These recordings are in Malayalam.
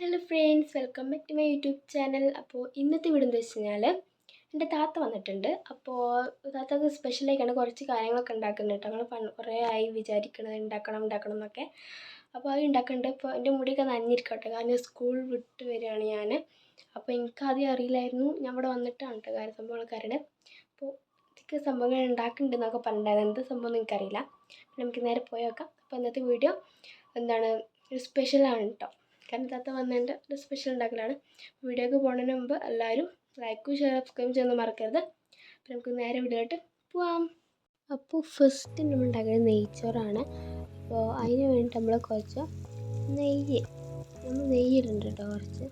Hello friends welcome back to my YouTube channel അപ്പോൾ ഇന്നത്തെ വീട് എന്ന് വെച്ച് കഴിഞ്ഞാൽ എന്റെ താത്ത വന്നിട്ടുണ്ട്. അപ്പോൾ താത്തക്ക് സ്പെഷ്യലായിട്ടാണ് കുറച്ച് കാര്യങ്ങളൊക്കെ ഉണ്ടാക്കുന്നുണ്ട് ഞങ്ങൾ പണ്ട് കുറേ ആയി വിചാരിക്കണത് ഉണ്ടാക്കണം ഉണ്ടാക്കണം എന്നൊക്കെ. അപ്പോൾ അത് ഉണ്ടാക്കുന്നുണ്ട് ഇപ്പോൾ എന്റെ മുടിയൊക്കെ നനഞ്ഞിരിക്കട്ടെ കാരണം സ്കൂൾ വിട്ട് വരികയാണ് ഞാൻ അപ്പോൾ എനിക്കാദ്യം അറിയില്ലായിരുന്നു. ഞാൻ ഇവിടെ വന്നിട്ടാണ് കേട്ടോ കാര്യം അറിയണത് അപ്പോൾ ഇതൊക്കെ സംഭവങ്ങൾ ഉണ്ടാക്കുന്നുണ്ട് എന്നൊക്കെ പറഞ്ഞിട്ടുണ്ടായിരുന്നു. എന്ത് സംഭവം എനിക്കറിയില്ല. നമുക്ക് നേരെ പോയി നോക്കാം. അപ്പോൾ ഇന്നത്തെ വീഡിയോ എന്താണ്? ഒരു സ്പെഷ്യലാണ് കേട്ടോ. കാരണം താത്ത വന്നതിന്റെ ഒരു സ്പെഷ്യൽ ഉണ്ടാക്കലാണ്. വീഡിയോക്ക് പോകുന്നതിന് മുമ്പ് എല്ലാവരും ലൈക്കും ഷെയർ സബ്സ്ക്രൈബ് ചെയ്യുന്നത് മറക്കരുത്. അപ്പോൾ നമുക്ക് നേരെ വീഡിയോയിട്ട് പോവാം. അപ്പോൾ ഫസ്റ്റ് നമ്മൾ ഉണ്ടാക്കുന്നത് നെയ്ച്ചോറാണ്. അപ്പോൾ അതിന് വേണ്ടി നമ്മൾ കുറച്ച് നെയ്യ് നമ്മൾ നെയ്യ് ഇടുന്നുണ്ട് കേട്ടോ കുറച്ച്.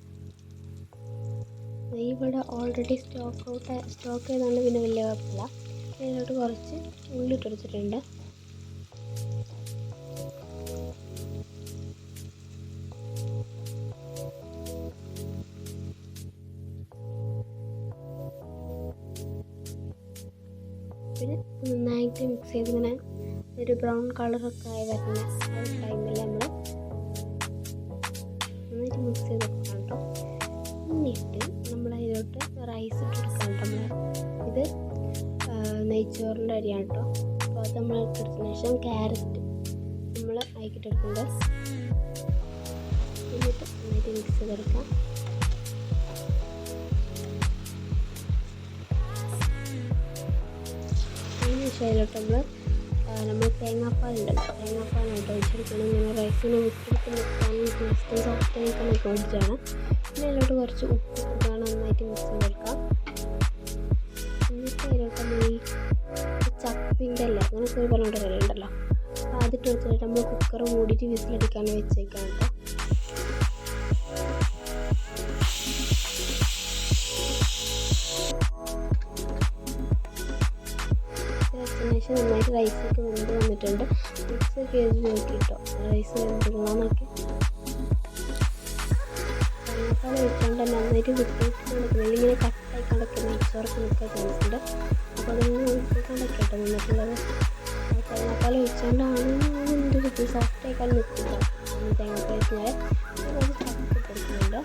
നെയ്യ് ഇവിടെ ഓൾറെഡി സ്റ്റോക്ക് ഔട്ട് സ്റ്റോക്ക് ചെയ്തുകൊണ്ട് പിന്നെ വലിയ കുഴപ്പമില്ല. അതിലോട്ട് കുറച്ച് ഉള്ളി ഇട്ട് കൊടുത്തിട്ടുണ്ട് പിന്നെ നന്നായിട്ട് മിക്സ് ചെയ്ത് ഇങ്ങനെ ഒരു ബ്രൗൺ കളറൊക്കെ ആയി വരുന്ന ടൈമിൽ നമ്മൾ നന്നായിട്ട് മിക്സ് ചെയ്ത് കേട്ടോ എന്നിട്ട് നമ്മൾ അതിലോട്ട് റൈസ് ഇട്ട് കൊടുക്കണം നമ്മൾ ഇത് നെയ്ച്ചോറിന്റെ അരിയാണ് കേട്ടോ അപ്പോൾ അത് നമ്മൾ ഇട്ടെടുത്തതിന് ശേഷം ക്യാരറ്റ് നമ്മൾ അയക്കിട്ടെടുക്കുന്നുണ്ട് എന്നിട്ട് നന്നായിട്ട് മിക്സ് ചെയ്തെടുക്കാം. ശേഷം അതിലോട്ട് നമ്മൾ നമ്മൾ തേങ്ങാപ്പാൽ ഉണ്ടല്ലോ തേങ്ങാപ്പാലായിട്ട് ഒഴിച്ചെടുക്കണം ഇങ്ങനെ റൈസിനെ നിൽക്കാനും ജസ്റ്റ് സോഫ്റ്റ് ആയിക്കാനൊക്കെ ഒഴിച്ചാണ് പിന്നെ അതിലോട്ട് കുറച്ച് ഉപ്പ് ഇതാണ് നന്നായിട്ട് മിക്സ് ചെയ്ത് ചെയ്തെടുക്കാം എന്നിട്ട് അതിലോട്ട് നമ്മൾ ഈ ചപ്പിന്റെ അല്ലേ അങ്ങനെ ഒരു പറഞ്ഞിട്ട് പറയുന്നുണ്ടല്ലോ അപ്പോൾ അതിട്ട് വെച്ചിട്ട് നമ്മൾ കുക്കർ മൂടിയിട്ട് വിസിലടിക്കാൻ വെച്ചേക്കാം കേട്ടോ. റൈസൊക്കെ വെന്ത് വന്നിട്ടുണ്ട്. മിക്സ് ഒക്കെ ചെയ്ത് നോക്കിയിട്ടോ റൈസ് വെന്തിരുന്നോന്നൊക്കെ മസാല വെച്ചുകൊണ്ട് നന്നായിട്ട് വിട്ടിട്ട് നടക്കുന്നത് ഇങ്ങനെ കട്ടായി കിടക്കുന്ന നെയ്ച്ചോറൊക്കെ നിൽക്കാൻ തോന്നിയിട്ടുണ്ട്. അപ്പോൾ അതൊന്ന് കേട്ടോ നിന്നിട്ടുള്ളത് തേങ്ങാപ്പാൽ ഒഴിച്ചുകൊണ്ടാണ് എന്ത് കിട്ടി സോഫ്റ്റ് ആയിക്കാൻ നിൽക്കുന്നത്. തേങ്ങാപ്പാൽ കൊടുക്കുന്നുണ്ട്.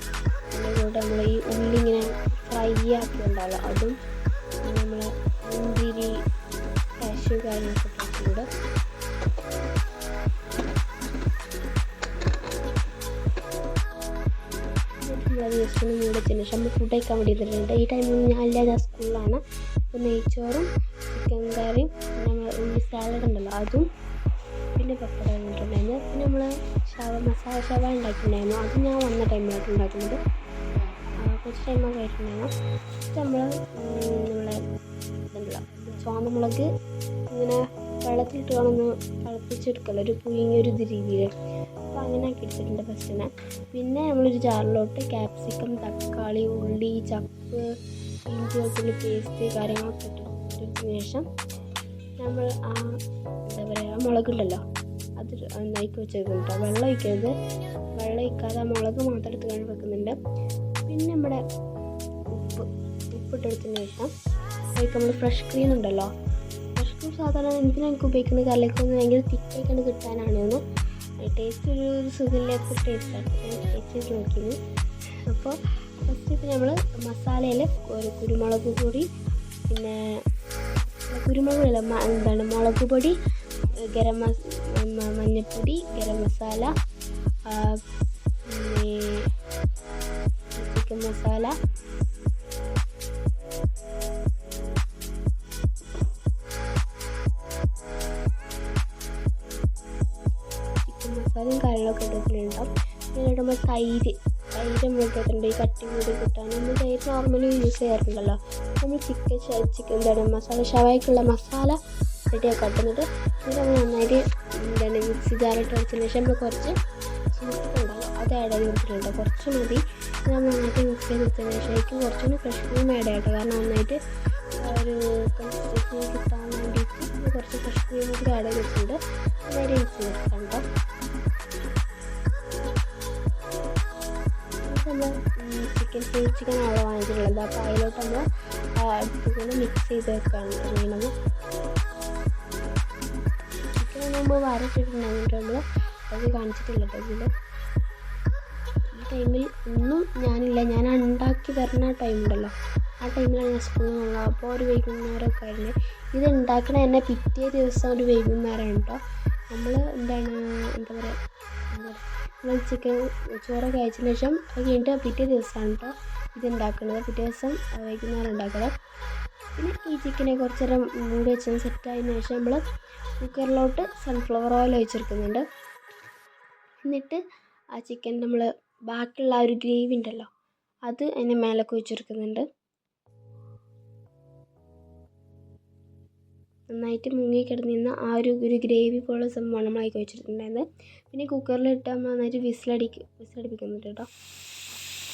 അതിന്റെ കൂടെ നമ്മൾ ഈ ഉള്ളി ഇങ്ങനെ ഫ്രൈ ആക്കി ഉണ്ടാവുമല്ലോ അതും നമ്മൾ മുന്തിരി കാഷ്യൂ കാര്യങ്ങളൊക്കെ ഇട്ടിട്ടുണ്ട് നമ്മളത് ജസ്റ്റ് ശേഷം ഫുഡ് കഴിക്കാൻ വേണ്ടി ഇരുന്നിട്ടുണ്ട് ഈ ടൈമിൽ ഞാൻ അല്ലാതെ സ്കൂളിലാണ് അപ്പോൾ നെയ്ച്ചോറും ചിക്കൻ കറിയും നമ്മൾ സാലഡ് ഉണ്ടല്ലോ അതും പിന്നെ പപ്പടം ഇട്ടിട്ടുണ്ടായിരുന്നു പിന്നെ നമ്മൾ ഷവ മസാല ഷവ ഉണ്ടാക്കിയിട്ടുണ്ടായിരുന്നു. അത് ഞാൻ വന്ന ടൈമിലായിട്ട് ഉണ്ടാക്കുന്നത്. കുറച്ച് ടൈമൊക്കെ ആയിട്ടുണ്ടായിരുന്നു. നമ്മൾ നമ്മളെ ഇതുണ്ടല്ലോ ചുവന്ന ഇങ്ങനെ വെള്ളത്തിലിട്ട് വേണമെന്ന് തിളപ്പിച്ചെടുക്കല്ലോ ഒരു പുഴുങ്ങിയ ഒരു ഇത് രീതിയിൽ. അപ്പോൾ അങ്ങനെ ആക്കി എടുത്തിട്ടുണ്ട് ഫസ്റ്റിനെ പിന്നെ നമ്മളൊരു ജാറിലോട്ട് ക്യാപ്സിക്കം തക്കാളി ഉള്ളി ചപ്പ് ഇഞ്ചി വെളുത്തുള്ളി പേസ്റ്റ് കാര്യങ്ങളൊക്കെ ഇട്ട് ഇട്ടതിന് ശേഷം നമ്മൾ ആ എന്താ പറയുക മുളകുണ്ടല്ലോ അത് നന്നായിക്കി വെച്ചേക്കും കേട്ടോ വെള്ളം ഒഴിക്കരുത്. വെള്ളം ഒഴിക്കാതെ മുളക് മാത്രം എടുത്ത് കഴിഞ്ഞ് വെക്കുന്നുണ്ട്. പിന്നെ നമ്മുടെ ഉപ്പ് ഉപ്പിട്ടെടുത്തതിന് ശേഷം അതിലേക്ക് നമ്മൾ ഫ്രഷ് ക്രീം ഉണ്ടല്ലോ ക്രീം സാധാരണ എന്തിനാണ് എനിക്ക് ഉപയോഗിക്കുന്നത് കറിലേക്ക് ഒന്ന് ഭയങ്കര തിക്കായിട്ടാണ് കിട്ടാനാണെന്ന് ടേസ്റ്റ് ഒരു സുഖമില്ലാത്ത ടേസ്റ്റാണ് ടേസ്റ്റ് ചെയ്ത് നോക്കിയത് അപ്പോൾ ഫസ്റ്റ് ഇപ്പോൾ നമ്മൾ മസാലയിൽ ഒരു കുരുമുളക് പൊടി പിന്നെ കുരുമുളക് അല്ല എന്താണ് മുളക് പൊടി ഗരം മസ മഞ്ഞൾപ്പൊടി ഗരം മസാല പിന്നെ ചിക്കൻ മസാല തൈര്. തൈര് നമ്മൾ കേട്ടിട്ടുണ്ട് ഈ കട്ടി കൂടി കിട്ടാൻ. നമ്മൾ തൈര് നോർമലി യൂസ് ചെയ്യാറുണ്ടല്ലോ. നമ്മൾ ചിക്കൻ ചിക്കൻ എന്താണ് മസാല ഷവായ്ക്കുള്ള മസാല റെഡിയാക്കി അത് നമ്മൾ നന്നായിട്ട് എന്താണ് മിക്സി ജാറിട്ട് വെച്ചതിന് ശേഷം നമ്മൾ കുറച്ച് ഉണ്ടാവും അത് ആഡ് ചെയ്ത് കൊടുത്തിട്ടുണ്ട്. കുറച്ച് മതി. നമ്മൾ നന്നായിട്ട് മിക്സ് ചെയ്ത് വെച്ചതിന് ശേഷം കുറച്ചുകൂടി ഫ്രഷ് ക്രീം ആഡ് ചെയ്യട്ടെ. കാരണം നന്നായിട്ട് ഒരു കൺസിസ്റ്റൻസി കിട്ടാൻ വേണ്ടിയിട്ട് കുറച്ച് ഫ്രഷ് ക്രീം കൂടി ആഡ് ചെയ്തിട്ടുണ്ട് അതായത് മിക്സ് ചെയ്തെടുക്കാം നമ്മൾ ചിക്കൻ ആണ് വാങ്ങിച്ചിട്ടുള്ളത്. അപ്പോൾ അതിലോട്ട് നമ്മൾ ചിക്കനെ മിക്സ് ചെയ്ത് വെക്കാണ് ചെയ്യണത് ചിക്കൻ മുമ്പ് വരട്ടിട്ടുണ്ടായിരുന്നു നമ്മൾ അത് കാണിച്ചിട്ടില്ല ഇതിൽ ഈ ടൈമിൽ ഒന്നും ഞാനില്ല. ഞാൻ ഉണ്ടാക്കി തരുന്ന ടൈം ഉണ്ടല്ലോ. ആ ടൈമിലാണ് ഞാൻ സ്കൂളിൽ നിന്നുള്ളത് അപ്പോൾ ഒരു വൈകുന്നേരമൊക്കെ ആയിരുന്നു. ഇത് ഉണ്ടാക്കണ തന്നെ പിറ്റേ ദിവസം ഒരു വൈകുന്നേരം കേട്ടോ. നമ്മൾ എന്താണ് എന്താ പറയുക എന്താ നമ്മൾ ചിക്കൻ ചോറൊക്കെ കഴിച്ചതിന് ശേഷം അത് കഴിഞ്ഞിട്ട് പിറ്റേ ദിവസമാണ് കേട്ടോ ഇത് ഉണ്ടാക്കുന്നത് പിറ്റേ ദിവസം വൈകുന്നേരം ഉണ്ടാക്കുന്നത്. പിന്നെ ഈ ചിക്കനെ കുറച്ച് നേരം മൂടി വെച്ചതിന് സെറ്റായതിനു ശേഷം നമ്മൾ കുക്കറിലോട്ട് സൺഫ്ലവർ ഓയിൽ ഒഴിച്ചെടുക്കുന്നുണ്ട്. എന്നിട്ട് ആ ചിക്കൻ നമ്മൾ ബാക്കിയുള്ള ആ ഒരു ഗ്രേവി ഉണ്ടല്ലോ അത് അതിന് മേലേക്ക് ഒഴിച്ചെടുക്കുന്നുണ്ട്. നന്നായിട്ട് മുങ്ങി കിടന്നിരുന്ന ആ ഒരു ഒരു ഗ്രേവി പോലെ സംഭവമാണ് നമ്മൾ അതിലേക്ക് വെച്ചിട്ടുണ്ടായിരുന്നത് പിന്നെ കുക്കറിലിട്ട് നന്നായിട്ട് വിസിലടിക്കും വിസിലടിപ്പിക്കുന്നുണ്ട് കേട്ടോ.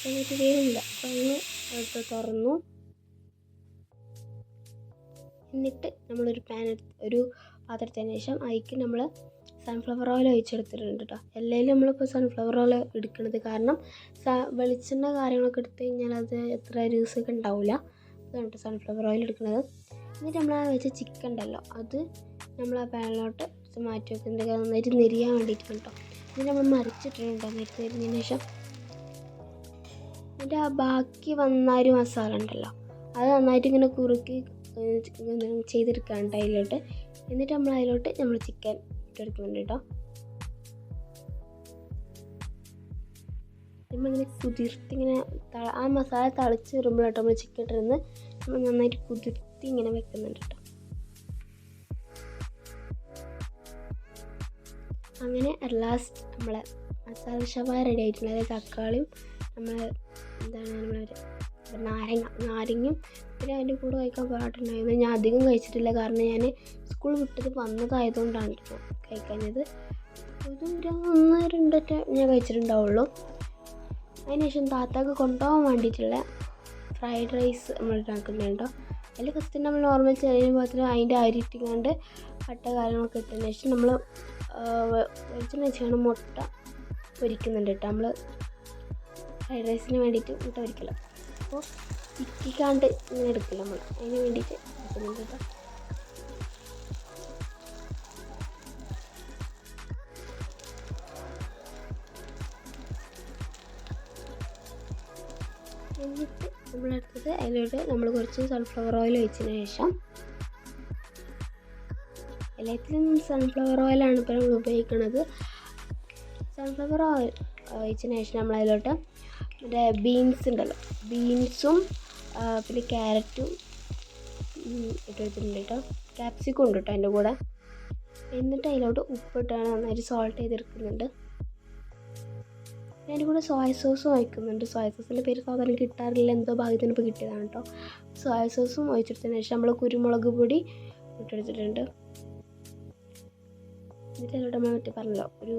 എന്നിട്ട് വേവില്ല അപ്പോൾ അങ്ങ് തുറന്നു. എന്നിട്ട് നമ്മളൊരു പാൻ ഒരു പാത്രത്തിന് ശേഷം അതിക്ക് നമ്മൾ സൺഫ്ലവർ ഓയിൽ ഒഴിച്ചെടുത്തിട്ടുണ്ട് കേട്ടോ. എല്ലാവരും നമ്മളിപ്പോൾ സൺഫ്ലവർ ഓയിൽ എടുക്കുന്നത് കാരണം വെളിച്ചെണ്ണ കാര്യങ്ങളൊക്കെ എടുത്തു കഴിഞ്ഞാൽ അത് എത്ര ഒക്കെ ഉണ്ടാവില്ല. അതാണ് കേട്ടോ സൺഫ്ലവർ ഓയിൽ എടുക്കുന്നത്. എന്നിട്ട് നമ്മൾ ആ വെച്ച ചിക്കൻ ഉണ്ടല്ലോ അത് നമ്മൾ ആ പാനിലോട്ട് മാറ്റി വെക്കുന്നുണ്ട് നന്നായിട്ട് നെരിയാൻ വേണ്ടിയിട്ട് കേട്ടോ. എന്നിട്ട് നമ്മൾ മറിച്ചിട്ടുണ്ട് നന്നായിട്ട് നെരിഞ്ഞതിന് ശേഷം. എന്നിട്ട് ആ ബാക്കി വന്ന ഒരു മസാല ഉണ്ടല്ലോ അത് നന്നായിട്ട് ഇങ്ങനെ കുറുക്കി ചെയ്തെടുക്കാണ്ട് അതിലോട്ട്. എന്നിട്ട് നമ്മൾ അതിലോട്ട് നമ്മൾ ചിക്കൻ ഇട്ടെടുക്കുന്നുണ്ട് കേട്ടോ. നമ്മളിങ്ങനെ കുതിർത്തിങ്ങനെ ആ മസാല തളിച്ച് വരുമ്പോഴാട്ടോ നമ്മൾ ചിക്കൻ ഇട്ടിരുന്ന് നന്നായിട്ട് കുതിർത്തി ഇങ്ങനെ വെക്കുന്നുണ്ട് കേട്ടോ അങ്ങനെ അറ്റ് ലാസ്റ്റ് നമ്മളെ മസാല ഷവായ റെഡി ആയിട്ടുണ്ട്. അതായത് തക്കാളിയും നമ്മൾ എന്താണ് നമ്മൾ നാരങ്ങ നാരങ്ങയും പിന്നെ അതിന്റെ കൂടെ കഴിക്കാൻ പാടുണ്ടായിരുന്നു. ഞാൻ അധികം കഴിച്ചിട്ടില്ല. കാരണം ഞാൻ സ്കൂൾ വിട്ടത് വന്നതായതുകൊണ്ടാണ് കേട്ടോ കഴിക്കാഞ്ഞത്. ഒരു ഒന്ന് രണ്ടൊക്കെ ഞാൻ കഴിച്ചിട്ടുണ്ടാവുള്ളൂ. അതിനുശേഷം താത്താക്ക് കൊണ്ടുപോകാൻ വേണ്ടിയിട്ടുള്ള ഫ്രൈഡ് റൈസ് നമ്മൾ ഉണ്ടാക്കുന്നുണ്ടോ അതിൽ ഫസ്റ്റ് നമ്മൾ നോർമൽ ചെറിയ പാത്രം അതിന്റെ അരി ഇട്ടിങ്ങാണ്ട് പട്ട കാര്യങ്ങളൊക്കെ ഇട്ടതിന് ശേഷം നമ്മൾ വെളിച്ചെണ്ണ വെച്ചാണ് മുട്ട പൊരിക്കുന്നുണ്ട് കേട്ടോ. നമ്മൾ ഫ്രൈഡ് റൈസിന് വേണ്ടിയിട്ട് മുട്ട പൊരിക്കല. അപ്പോൾ ഇറ്റിക്കാണ്ട് ഇങ്ങനെ എടുക്കില്ല നമ്മൾ അതിന് വേണ്ടിയിട്ട് എടുക്കുന്നുണ്ട് കേട്ടോ. എന്നിട്ട് നമ്മളെടുത്തത് അതിലോട്ട് നമ്മൾ കുറച്ച് സൺഫ്ലവർ ഓയിൽ ഒഴിച്ചതിന് ശേഷം എല്ലാത്തിനും സൺഫ്ലവർ ഓയിലാണ് ഇപ്പോൾ നമ്മൾ ഉപയോഗിക്കുന്നത് സൺഫ്ലവർ ഓയിൽ ഒഴിച്ചതിന് ശേഷം നമ്മൾ അതിലോട്ട് മറ്റേ ബീൻസ് ഉണ്ടല്ലോ. ബീൻസും പിന്നെ ക്യാരറ്റും ഇട്ട് വെച്ചിട്ടുണ്ട് കേട്ടോ. ക്യാപ്സിക്കം ഉണ്ട് കേട്ടോ അതിന്റെ കൂടെ. എന്നിട്ട് അതിലോട്ട് ഉപ്പിട്ടാണ് നന്നായിട്ട് സോൾട്ട് ചെയ്തെടുക്കുന്നുണ്ട്. അതിന്റെ കൂടെ സോയ സോസും ഒഴിക്കുന്നുണ്ട്. സോയ സോസിന്റെ പേര് സാധാരണ കിട്ടാറില്ല. എന്തോ ഭാഗ്യത്തിന് ഇപ്പോൾ കിട്ടിയതാണ് കേട്ടോ സോയ സോസും ഒഴിച്ചെടുത്തതിന് ശേഷം നമ്മൾ കുരുമുളക് പൊടി ഇട്ടെടുത്തിട്ടുണ്ട്. എന്നിട്ട് അതിലൂടെ നമ്മൾ മറ്റേ പറഞ്ഞല്ലോ ഒരു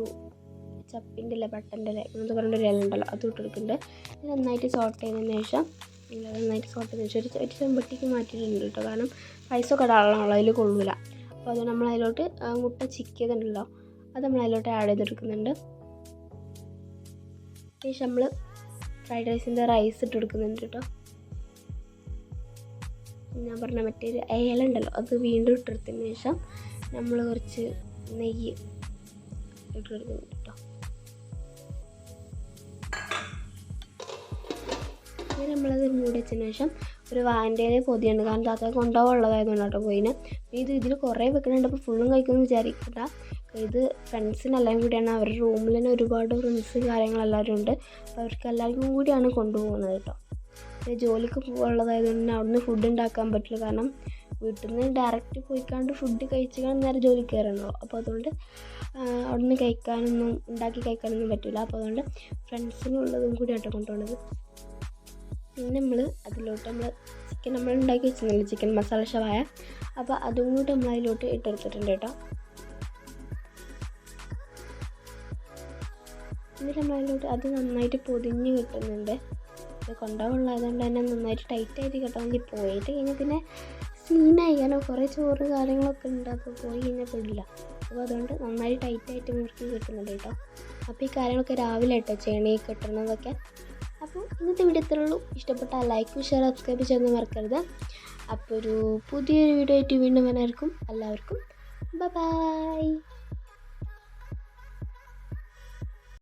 ചപ്പിന്റെ ഇല ബട്ടന്റെ ഇല എന്ന് പറഞ്ഞ ഒരു ഇല ഉണ്ടല്ലോ അത് ഇട്ടെടുക്കുന്നുണ്ട്. ഇത് നന്നായിട്ട് സോട്ട് ചെയ്തതിന് ശേഷം നന്നായിട്ട് സോട്ട് ചെയ്തതിന് ശേഷം ഒരു ഒരു ചെമ്പട്ടിക്ക് മാറ്റിയിട്ടുണ്ട് കേട്ടോ കാരണം പൈസ ഒക്കെ ഇടാനുള്ള അതിൽ കൊള്ളൂല. അപ്പോൾ അത് നമ്മൾ അതിലോട്ട് മുട്ട ചിക്കിയതുണ്ടല്ലോ അത് നമ്മൾ അതിലോട്ട് ആഡ് ചെയ്തെടുക്കുന്നുണ്ട്. ശേഷം നമ്മൾ ഫ്രൈഡ് റൈസിന്റെ റൈസ് ഇട്ട് കൊടുക്കുന്നുണ്ട് കേട്ടോ. ഞാൻ പറഞ്ഞ മറ്റേ ഒരു ഏല ഉണ്ടല്ലോ അത് വീണ്ടും ഇട്ടെടുത്തതിന് ശേഷം നമ്മൾ കുറച്ച് നെയ്യ് ഇട്ട് കൊടുക്കുന്നുണ്ട് കേട്ടോ. അങ്ങനെ നമ്മളത് മൂടി വെച്ചതിന് ശേഷം ഒരു വാന്റെ പൊതിയുണ്ട്. കാരണം താത്ത കൊണ്ടുപോകാനുള്ളതായതുകൊണ്ട് കേട്ടോ പോയിന് ഇത് ഇതിൽ കുറേ വെക്കുന്നുണ്ട് അപ്പോൾ ഫുള്ളും കഴിക്കുമെന്ന് വിചാരിക്കണ്ട. ഇത് ഫ്രണ്ട്സിനെല്ലാം കൂടിയാണ്. അവരുടെ റൂമിൽ തന്നെ ഒരുപാട് ഫ്രണ്ട്സ് കാര്യങ്ങളെല്ലാവരും ഉണ്ട്. അപ്പോൾ അവർക്ക് എല്ലാവർക്കും കൂടിയാണ് കൊണ്ടുപോകുന്നത് കേട്ടോ. പിന്നെ ജോലിക്ക് പോകാനുള്ളതായത് തന്നെ അവിടുന്ന് ഫുഡ് ഉണ്ടാക്കാൻ പറ്റില്ല. കാരണം വീട്ടിൽ നിന്ന് ഡയറക്റ്റ് പോയിക്കാണ്ട് ഫുഡ് കഴിച്ചുകൊണ്ട് നേരെ ജോലിക്ക് കയറണല്ലോ. അപ്പോൾ അതുകൊണ്ട് അവിടുന്ന് കഴിക്കാനൊന്നും ഉണ്ടാക്കി കഴിക്കാനൊന്നും പറ്റില്ല. അപ്പോൾ അതുകൊണ്ട് ഫ്രണ്ട്സിനുള്ളതും കൂടി ആട്ടോ കൊണ്ടുപോകുന്നത്. പിന്നെ നമ്മൾ അതിലോട്ട് നമ്മൾ ചിക്കൻ നമ്മൾ ഉണ്ടാക്കി വെച്ചിരുന്നില്ല ചിക്കൻ മസാല ഷവായ അപ്പോൾ അതും കൂടി നമ്മൾ അതിലോട്ട് ഇട്ടെടുത്തിട്ടുണ്ട് കേട്ടോ. എന്നിട്ട് നമ്മൾ അതിലോട്ട് അത് നന്നായിട്ട് പൊതിഞ്ഞ് കിട്ടുന്നുണ്ട്. ഇത് കൊണ്ടുപോകുള്ളതുകൊണ്ട് തന്നെ നന്നായിട്ട് ടൈറ്റായിട്ട് കിട്ടാൻ വേണ്ടി പോയിട്ട് കഴിഞ്ഞാൽ പിന്നെ സീനായി കാരണം കുറേ ചോറ് കാര്യങ്ങളൊക്കെ ഉണ്ട്. അപ്പോൾ പോയി കഴിഞ്ഞാൽ പെടില്ല അപ്പോൾ അതുകൊണ്ട് നന്നായി ടൈറ്റായിട്ട് മുറുക്കി കിട്ടുന്നുണ്ട് കേട്ടോ. അപ്പോൾ ഈ കാര്യങ്ങളൊക്കെ രാവിലെ കേട്ടോ. ചെയ്യണേ കിട്ടുന്നതൊക്കെ അപ്പോൾ ഇന്നത്തെ വീഡിയോ ഇത്രേ ഉള്ളൂ. ഇഷ്ടപ്പെട്ടാൽ ലൈക്കും ഷെയർ സബ്സ്ക്രൈബ് ചെയ്യാൻ മറക്കരുത്. അപ്പോൾ ഒരു പുതിയൊരു വീഡിയോ ആയിട്ട് വീണ്ടും വരാനായിരിക്കും എല്ലാവർക്കും ബൈ